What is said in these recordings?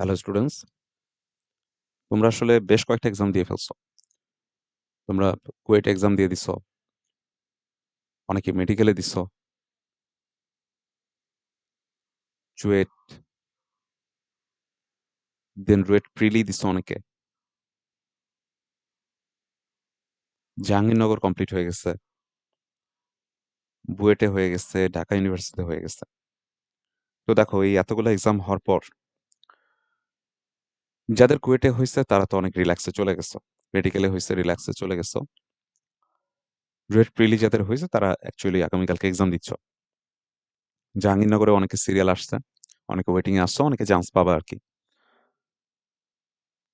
Hello students তোমরা আসলে বেশ কয়েকটা এক্সাম দিয়ে ফেলছো। তোমরা কুয়েট এক্সাম দিয়ে দিছো। অনেকে মেডিকেলে দিছো। চুয়েট দেন রুয়েট প্রিলি দিছো অনেকে। জাহাঙ্গীরনগর কমপ্লিট হয়ে গেছে। বুয়েটে হয়ে গেছে ঢাকা ইউনিভার্সিটিতে হয়ে গেছে। তো দেখো, এই এতগুলো এক্সাম হওয়ার পর যাদের কুয়েটে হয়েছে তারা তো অনেক রিল্যাক্সে চলে গেছো। মেডিকেলে হয়েছে রিল্যাক্সে চলে গেছো। রুয়েট প্রিলি যাদের হয়েছে তারা অ্যাকচুয়ালি আগামীকালকে এক্সাম দিচ্ছ। জাহাঙ্গীরনগরে অনেকে সিরিয়াল আসছে, অনেকে ওয়েটিং এ আসছো, অনেকে চান্স পাবা আর কি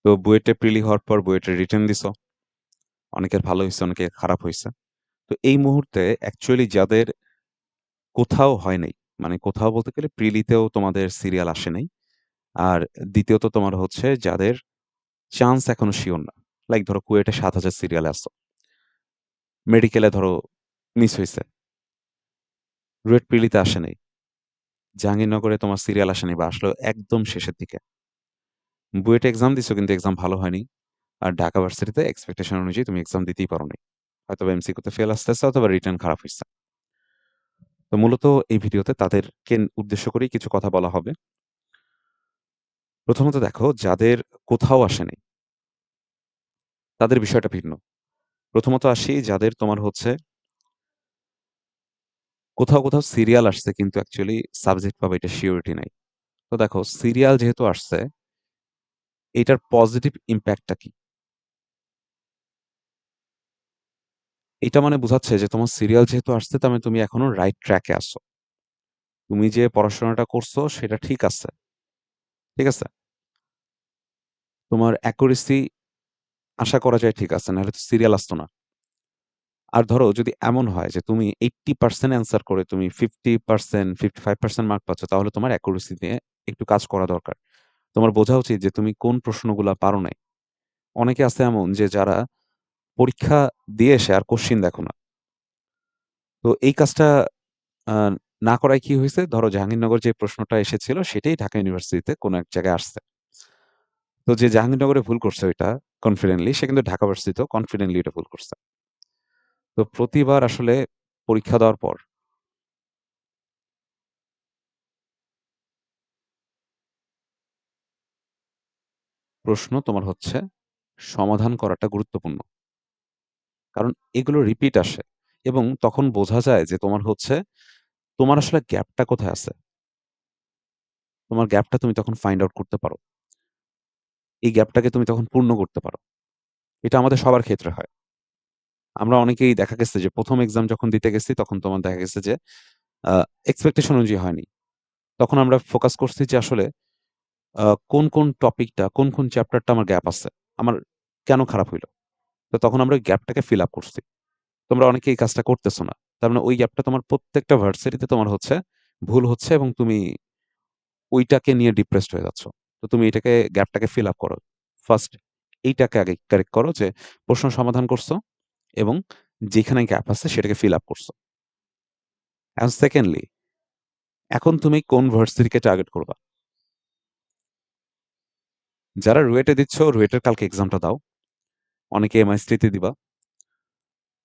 তো বুয়েটে প্রিলি হওয়ার পর বুয়েটে রিটার্ন দিছো। অনেকের ভালো হয়েছে অনেকে খারাপ হয়েছে তো এই মুহূর্তে অ্যাকচুয়ালি যাদের কোথাও হয় নাই মানে কোথাও বলতে গেলে প্রিলিতেও তোমাদের সিরিয়াল আসে নাই। আর দ্বিতীয়ত তোমার হচ্ছে যাদের চান্স এখনও শিওর না। লাইক ধরো কুয়েটে সাত হাজার সিরিয়ালে আসছো। মেডিকেলে ধরো মিস হয়েছে রুয়েট প্রিলিতে আসে নাই। জাহাঙ্গীরনগরে তোমার সিরিয়াল আসেনি বা আসলো একদম শেষের দিকে। বুয়েটে এক্সাম দিছো কিন্তু এক্সাম ভালো হয়নি। আর ঢাকা ভার্সিটিতে এক্সপেকটেশন অনুযায়ী তুমি এক্সাম দিতেই পারো নি হয়তো এমসিকিউতে ফেল আসতেছে অথবা রিটার্ন খারাপ হয়েছে তো মূলত এই ভিডিওতে তাদেরকে উদ্দেশ্য করেই কিছু কথা বলা হবে। প্রথমত দেখো, যাদের কোথাও আসেনি, তাদের বিষয়টা ভিন্ন। প্রথমত আসি যাদের তোমার হচ্ছে কোথাও কোথাও সিরিয়াল আসছে কিন্তু অ্যাকচুয়ালি সাবজেক্ট পাবে, এটা শিওরিটি নাই। তো দেখো সিরিয়াল যেহেতু আসছে, এটার পজিটিভ ইম্প্যাক্টটা কি? এটা মানে বোঝাচ্ছে যে তোমার সিরিয়াল যেহেতু আসছে, তার মানে তুমি এখনও রাইট ট্র্যাকে আসো তুমি যে পড়াশোনাটা করছ, সেটা ঠিক আছে। ঠিক আছে? তোমার অ্যাকুরেসি আশা করা যায় ঠিক আছে, নাহলে তো সিরিয়াল আসতো না। আর ধরো, যদি এমন হয় যে তুমি এইট্টি পার্সেন্ট অ্যান্সার করে তুমি fifty percent fifty five percent mark পাচ্ছ, তাহলে তোমার অ্যাকুরেসি নিয়ে একটু কাজ করা দরকার। তোমার বোঝা উচিত যে তুমি কোন প্রশ্নগুলা পারো নাই। অনেকে আছে এমন যে যারা পরীক্ষা দিয়ে এসে আর কোশ্চিন দেখো না। তো এই কাজটা না করায় কি হয়েছে? ধরো জাহাঙ্গীরনগর যে প্রশ্নটা এসেছিল, সেটাই ঢাকা ইউনিভার্সিটিতে কোনো এক জায়গায় আসছে। তো যে জাহাঙ্গীরনগরে ভুল করছে ওইটা কনফিডেন্টলি সে কিন্তু ঢাকা ভার্সিটিতেও কনফিডেন্টলি এটা ভুল করছে। তো প্রতিবার আসলে পরীক্ষা দেওয়ার পর প্রশ্ন তোমার হচ্ছে, সমাধান করাটা গুরুত্বপূর্ণ। কারণ এগুলো রিপিট আসে এবং তখন বোঝা যায় যে তোমার হচ্ছে, তোমার আসলে গ্যাপটা কোথায় আছে? তোমার গ্যাপটা তুমি তখন ফাইন্ড আউট করতে পারো। এই গ্যাপটাকে তুমি তখন পূর্ণ করতে পারো। এটা আমাদের সবার ক্ষেত্রে হয়। আমরা অনেকেই দেখা গেছে যে প্রথম এক্সাম যখন দিতে গেছি, তখন তোমার দেখা গেছে যে এক্সপেকটেশন অনুযায়ী হয়নি। তখন আমরা ফোকাস করছি যে আসলে কোন কোন টপিকটা কোন কোন চ্যাপ্টারটা আমার গ্যাপ আছে, আমার কেন খারাপ হইল? তো তখন আমরা ওই গ্যাপটাকে ফিল আপ করছি। তোমরা অনেকে এই কাজটা করতেছো না। তার মানে ওই গ্যাপটা তোমার প্রত্যেকটা ভার্সিটিতে তোমার হচ্ছে, ভুল হচ্ছে এবং তুমি ওইটাকে নিয়ে ডিপ্রেসড হয়ে যাচ্ছ। তো তুমি এটাকে গ্যাপটাকে ফিল আপ করো। ফার্স্ট এইটাকে আগে কারেক্ট করো যে প্রশ্ন সমাধান করছ এবং যেখানে গ্যাপ আছে সেটাকে ফিল আপ করছ। অ্যান্ড সেকেন্ডলি এখন তুমি কোন ভার্সিটিকে টার্গেট করবা? যারা রুয়েটে দিচ্ছ, রুয়েটের কালকে এক্সামটা দাও। অনেকে এমআইএসটিতে দিবা,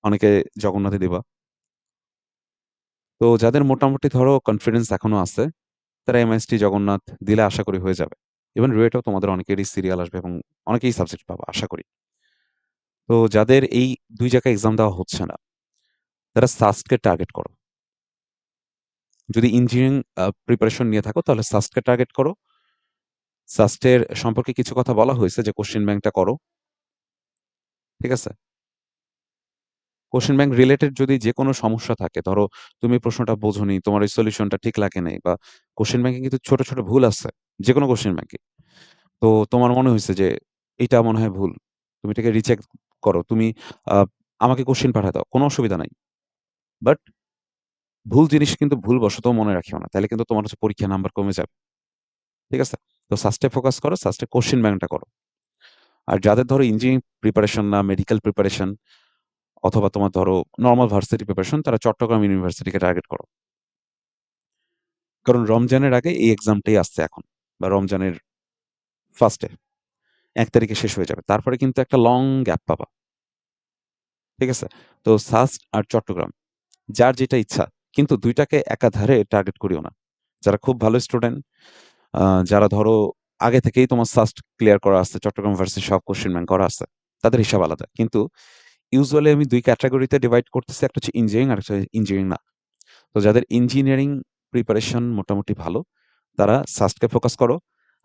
অনেকে জগন্নাথে দিবা। তো যাদের মোটামুটি ধরো কনফিডেন্স এখনও আছে, তারা এমএসটি জগন্নাথ দিলে আশা করি হয়ে যাবে। ইভেন রুয়েটেও তোমাদের অনেকেরই সিরিয়াল আসবে এবং অনেকেই সাবজেক্ট পাবা, আশা করি। তো যাদের এই দুই জায়গায় এক্সাম দেওয়া হচ্ছে না, তারা সাস্টকে টার্গেট করো। যদি ইঞ্জিনিয়ারিং প্রিপারেশন নিয়ে থাকো, তাহলে সাস্টকে টার্গেট করো। সাস্টের সম্পর্কে কিছু কথা বলা হয়েছে যে কোশ্চেন ব্যাংকটা করো। ঠিক আছে? কোশ্চেন ব্যাংক রিলেটেড যদি যে কোনো সমস্যা থাকে, ধরো তুমি প্রশ্নটা বোঝোনি, তোমার ওই সলিউশনটা ঠিক লাগে নাই, বা কোশ্চেন ব্যাংকে কিন্তু ছোট ছোট ভুল আছে যে কোনো কোশ্চেন ব্যাংকে তো তোমার মনে হয়েছে যে এটা মনে হয় ভুল, তুমি এটাকে রিচেক করো, তুমি আমাকে কোশ্চেন পাঠায় দাও, কোনো অসুবিধা নাই। বাট ভুল জিনিস কিন্তু ভুল বশত মনে রাখিও না, তাহলে কিন্তু তোমার হচ্ছে পরীক্ষা নাম্বার কমে যাবে। ঠিক আছে? তো সাস্টে ফোকাস করো সাস্টে কোশ্চেন ব্যাংকটা করো। আর যাদের ধরো ইঞ্জিনিয়ারিং প্রিপারেশন না মেডিকেল প্রিপারেশন অথবা তোমার ধরো নর্মাল ভার্সিটি প্রিপারেশন তারা চট্টগ্রাম ইউনিভার্সিটিকে টার্গেট করো কারণ রমজানের আগে এই এক্সামটাই আসছে এখন বা রমজানের ফার্স্টে ১ তারিখে শেষ হয়ে যাবে। তারপরে কিন্তু একটা লং গ্যাপ পাবা। ঠিক আছে? তো সাস্ট আর চট্টগ্রাম যার যেটা ইচ্ছা। কিন্তু দুইটাকে একাধারে টার্গেট করিও না। যারা খুব ভালো স্টুডেন্ট যারা ধরো আগে থেকেই তোমার সাস্ট ক্লিয়ার করা আছে, চট্টগ্রাম ভার্সিটি সব কোয়েশ্চেন ব্যাংক করা আছে। তাদের হিসাব আলাদা। কিন্তু ইউজুয়ালি আমি ২ ক্যাটেগরিতে ডিভাইড করতেছি। একটা হচ্ছে ইঞ্জিনিয়ারিং আর একটা ইঞ্জিনিয়ারিং না। তো যাদের ইঞ্জিনিয়ারিং প্রিপারেশন মোটামুটি ভালো, তারা সাস্টকে ফোকাস করো।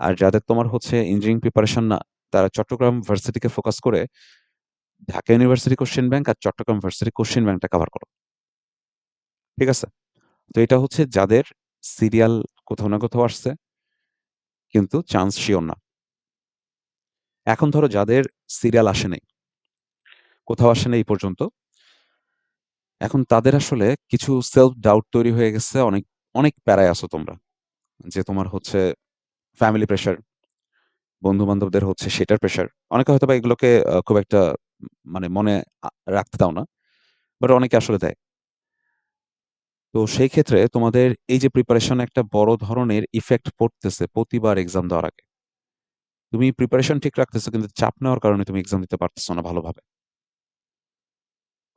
আর যাদের তোমার হচ্ছে ইঞ্জিনিয়ারিং প্রিপারেশন না, তারা চট্টগ্রাম ভার্সিটিকে ফোকাস করে ঢাকা ইউনিভার্সিটি কোয়েশ্চেন ব্যাংক আর চট্টগ্রাম ভার্সিটি কোশ্চেন ব্যাংকটা কভার করো। ঠিক আছে? তো এটা হচ্ছে যাদের সিরিয়াল কোথাও না কোথাও আসছে কিন্তু চান্স সিওর না। এখন ধরো যাদের সিরিয়াল আসে নাই কোথাও আসে নাই এই পর্যন্ত এখন তাদের আসলে কিছু সেলফ ডাউট তৈরি হয়ে গেছে। অনেক, অনেক প্যারায় আছো তোমরা। যে তোমার হচ্ছে ফ্যামিলি প্রেশার, বন্ধু-বান্ধবদের হচ্ছে সেটার প্রেশার। অনেকে হয়তোবা এগুলোকে খুব একটা মানে মনে রাখতে দাও না। বাট অনেকে আসলে দেয়। তো সেই ক্ষেত্রে তোমাদের এই যে প্রিপারেশন একটা বড় ধরনের ইফেক্ট পড়তেছে প্রতিবার এক্সাম দেওয়ার আগে। তুমি প্রিপারেশন ঠিক রাখতেছো কিন্তু চাপ নেওয়ার কারণে তুমি এক্সাম দিতে পারতেছো না ভালোভাবে।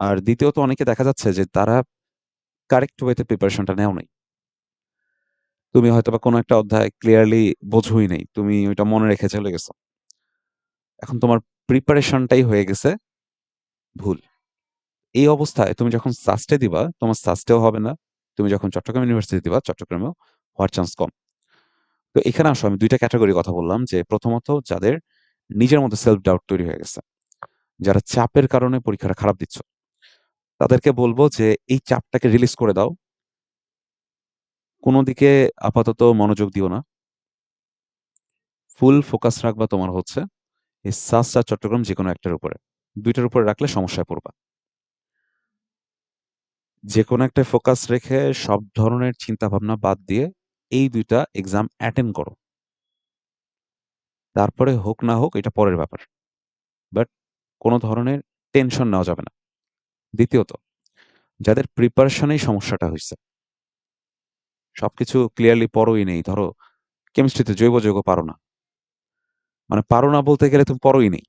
আর দ্বিতীয়ত অনেকে দেখা যাচ্ছে যে তারা কারেক্ট ওয়েতে প্রিপারেশনটা নেও নাই। তুমি হয়তো বা কোনো একটা অধ্যায় ক্লিয়ারলি বোঝোই নাই। তুমি ওইটা মনে রেখে চলে গেছো। এখন তোমার প্রিপারেশনটাই হয়ে গেছে ভুল। এই অবস্থায় তুমি যখন সাস্টে দিবা, তোমার সাস্টেও হবে না। তুমি যখন চট্টগ্রাম ইউনিভার্সিটি দিবা, চট্টগ্রামেও হওয়ার চান্স কম। তো এখানে আসো আমি ২ টা ক্যাটেগরির কথা বললাম যে প্রথমত যাদের নিজের মধ্যে সেলফ ডাউট তৈরি হয়ে গেছে। যারা চাপের কারণে পরীক্ষাটা খারাপ দিচ্ছ। তাদেরকে বলব যে, এই চাপটাকে রিলিজ করে দাও। কোন দিকে আপাতত মনোযোগ দিও না। ফুল ফোকাস রাখবা তোমার হচ্ছে এই সাস্ট চট্টগ্রাম যে কোনো একটার উপরে। দুইটার উপরে রাখলে সমস্যায় পড়বা। যেকোনো একটা ফোকাস রেখে সব ধরনের চিন্তাভাবনা বাদ দিয়ে এই দুইটা এক্সাম অ্যাটেন্ড করো। তারপরে হোক না হোক, এটা পরের ব্যাপার। বাট কোনো ধরনের টেনশন নেওয়া যাবে না। দ্বিতীয়ত, যাদের প্রিপারেশনেই সমস্যাটা হইছে। সবকিছু ক্লিয়ারলি পড়োই নেই। ধরো কেমিস্ট্রিতে জৈব যৌগ পারো না। মানে পারো না বলতে গেলে তুমি পড়োই নেই।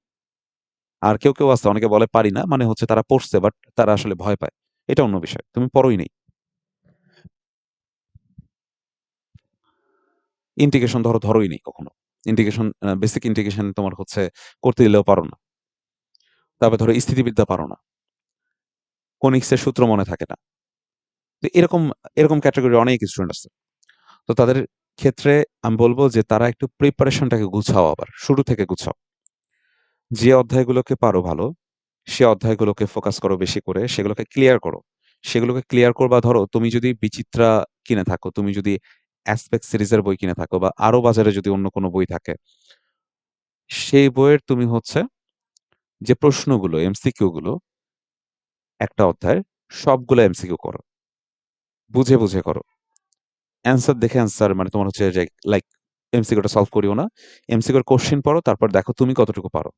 আর কেউ, কেউ আছে অনেকে বলে পারি না। মানে হচ্ছে তারা পড়ছে বাট তারা আসলে ভয় পায়। এটা অন্য বিষয়। তুমি পড়োই নেই। ইন্টিগ্রেশন ধরো ধরোই নেই কখনো। ইন্টিগ্রেশন বেসিক ইন্টিগ্রেশন তোমার হচ্ছে করতে দিলেও পারো না। তারপর ধরো স্থিতিবিদ্যা পারো না। কনিক্সের সূত্র মনে থাকে না। তো এরকম, এরকম ক্যাটেগরির অনেক স্টুডেন্ট আছে। তো তাদের ক্ষেত্রে আমি বলব যে তারা একটু প্রিপারেশনটাকে গুছাও আবার। শুরু থেকে গুছাও। যে অধ্যায়গুলোকে পারো ভালো, সে অধ্যায়গুলোকে ফোকাস করো বেশি করে। সেগুলোকে ক্লিয়ার করো। সেগুলোকে ক্লিয়ার করবা ধরো তুমি যদি বিচিত্রা কিনে থাকো, তুমি যদি অ্যাসপেক্ট সিরিজের বই কিনে থাকো বা আরও বাজারে যদি অন্য কোনো বই থাকে সেই বইয়ের তুমি হচ্ছে যে প্রশ্নগুলো এমসিকিউ গুলো একটা অধ্যায়ের সবগুলো এমসিকিউ করো। বুঝে, বুঝে করো। অ্যান্সার দেখে অ্যান্সার মানে তোমার হচ্ছে যে লাইক এমসিকিউটা সলভ করিও না। এমসিকিউর কোয়েশ্চেন পড়ো তারপর দেখো তুমি কতটুকু পারো।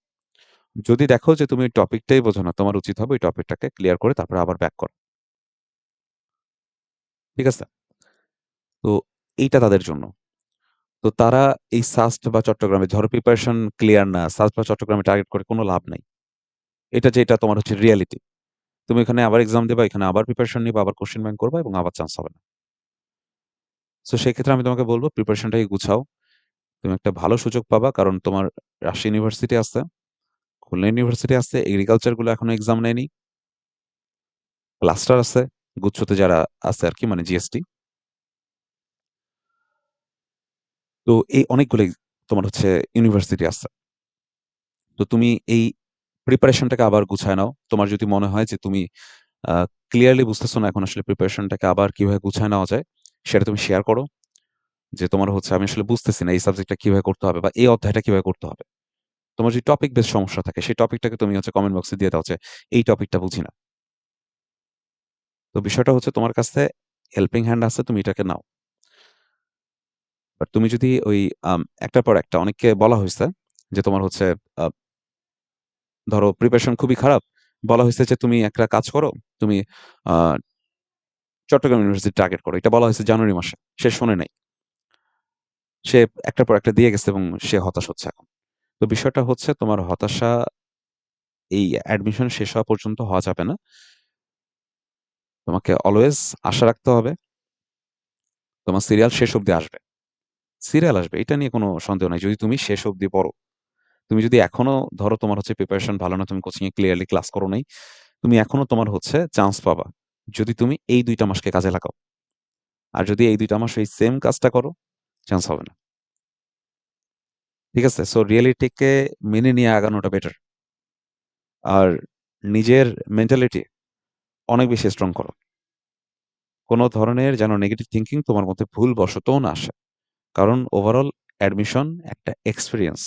যদি দেখো যে তুমি টপিকটাই বোঝো না, তোমার উচিত হবে ওই টপিকটাকে ক্লিয়ার করে তারপর আবার ব্যাক করো ঠিক আছে? তো এইটা তাদের জন্য। তো তারা এই সাস্ট বা চট্টগ্রামে ধরো প্রিপারেশন ক্লিয়ার না, সাস্ট বা চট্টগ্রামে টার্গেট করে কোনো লাভ নাই। এটা যেটা তোমার হচ্ছে রিয়ালিটি। তুমি এখানে আবার এক্সাম দিবা, এখানে আবার প্রিপারেশন নিবা, আবার কোয়েশ্চেন ব্যাংক করবা এবং আবার চান্স হবে না। সো সেক্ষেত্রে আমি তোমাকে বলব প্রিপারেশনটাকে গুছাও। তুমি একটা ভালো সুযোগ পাবা কারণ তোমার রাজশাহী ইউনিভার্সিটি আছে, খুলনা ইউনিভার্সিটি আছে, এগ্রিকালচারগুলো এখনও এক্সাম নেয়নি। ক্লাস্টার আছে, গুচ্ছতে যারা আছে আর কি মানে জিএসটি। তো এই অনেকগুলোই তোমার হচ্ছে ইউনিভার্সিটি আছে। তো তুমি এই প্রিপারেশনটাকে আবার গুছায় নাও। তোমার যদি মনে হয় যে তুমি ক্লিয়ারলি বুঝতেছো না এখন আসলে প্রিপারেশনটাকে আবার কীভাবে গুছায় নেওয়া যায়, সেটা তুমি শেয়ার করো। যে তোমার হচ্ছে আমি আসলে বুঝতেছি না এই সাবজেক্টটা কীভাবে করতে হবে বা এই অধ্যায়টা কীভাবে করতে হবে। তোমার যদি টপিক বেশ সমস্যা থাকে সেই টপিকটাকে তুমি হচ্ছে কমেন্ট বক্সে দিয়ে দাও যে এই টপিকটা বুঝি না। তো বিষয়টা হচ্ছে তোমার কাছে হেল্পিং হ্যান্ড আছে তুমি এটাকে নাও। বাট তুমি যদি ওই একটার পর একটা অনেককে বলা হয়েছে যে তোমার হচ্ছে ধরো প্রিপারেশন খুবই খারাপ। বলা হয়েছে যে তুমি একটা কাজ করো। তুমি চট্টগ্রাম ইউনিভার্সিটি টার্গেট করো। এটা বলা হয়েছে জানুয়ারি মাসে। সে শোনে নাই। সে একটার পর একটা দিয়ে গেছে এবং সে হতাশ হচ্ছে এখন। তো বিষয়টা হচ্ছে তোমার হতাশা, এই অ্যাডমিশন শেষ হওয়া পর্যন্ত হওয়া যাবে না। তোমাকে অলওয়েজ আশা রাখতে হবে। তোমার সিরিয়াল শেষ অব্দি আসবে। সিরিয়াল আসবে। এটা নিয়ে কোনো সন্দেহ নাই। যদি তুমি শেষ অব্দি পড়ো। তুমি যদি এখনও ধরো তোমার হচ্ছে প্রিপারেশন ভালো না, তুমি কোচিং এ ক্লিয়ারলি ক্লাস করো নাই। তুমি এখনও তোমার হচ্ছে চান্স পাবা। যদি তুমি এই দুইটা মাসকে কাজে লাগাও। আর যদি এই দুইটা মাস এই সেম কাজটা করো, চান্স হবে না। ঠিক আছে? সো রিয়ালিটিকে মেনে নিয়ে আগানোটা বেটার। আর নিজের মেন্টালিটি অনেক বেশি স্ট্রং করো। কোন ধরনের যেন নেগেটিভ থিংকিং তোমার মধ্যে ভুল ভুলবশতও না আসে। কারণ ওভারঅল অ্যাডমিশন একটা এক্সপেরিয়েন্স।